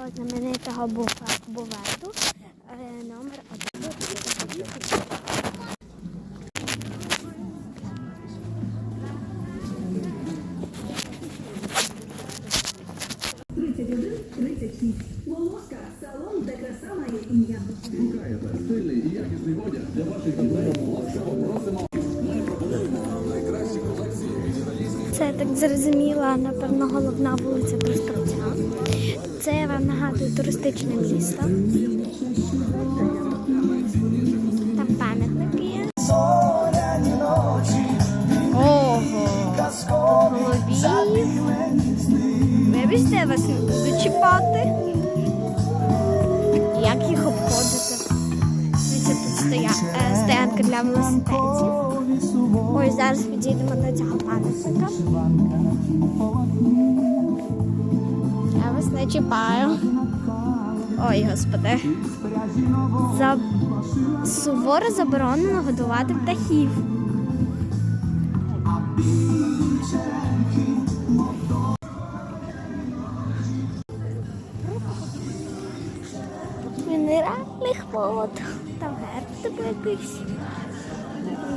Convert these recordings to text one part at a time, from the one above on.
нашого знаменитого бувету е, номер один. Волоска салон, де краса має ім'я. Шукаєте стильний і якісний одяг для Це так зрозуміла, напевно, головна вулиця Нагадує туристичне місто. Там пам'ятники є. Ого! Голові. Вибачте, вас не буду чіпати. Як їх обходити? Дивіться, тут стоя, е, стоянка для велосипедів. Ось зараз підійдемо до цього пам'ятника. Вас не чіпаю. Ой, господи. За... Суворо заборонено годувати птахів. Мінеральних вод. Там герб якийсь.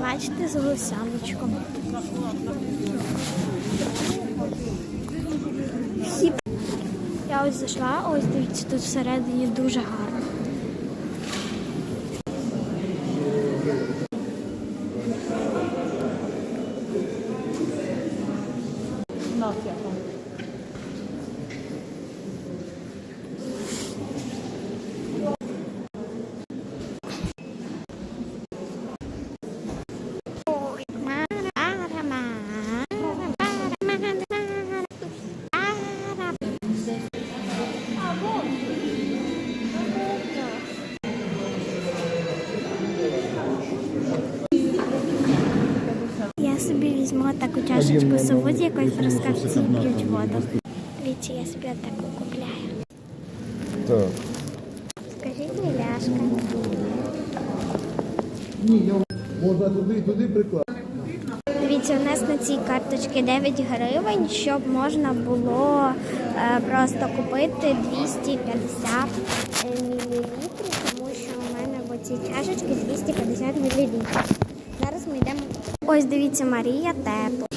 Бачите, з гусяночком. Ось зайшла, ось дивіться, тут всередині дуже гарно. Я візьму таку чашечку сову, з якої розкавці п'ють воду. Дивіться, я собі таку купляю. Так. Скажіть, Ляшка. Можна туди, туди прикласти. Дивіться, у нас на цій карточці 9 гривень, щоб можна було е, просто купити 250 мл, тому що у мене в цій чашечці 250 мл. Зараз ми йдемо. Ось дивіться, Марія тепло.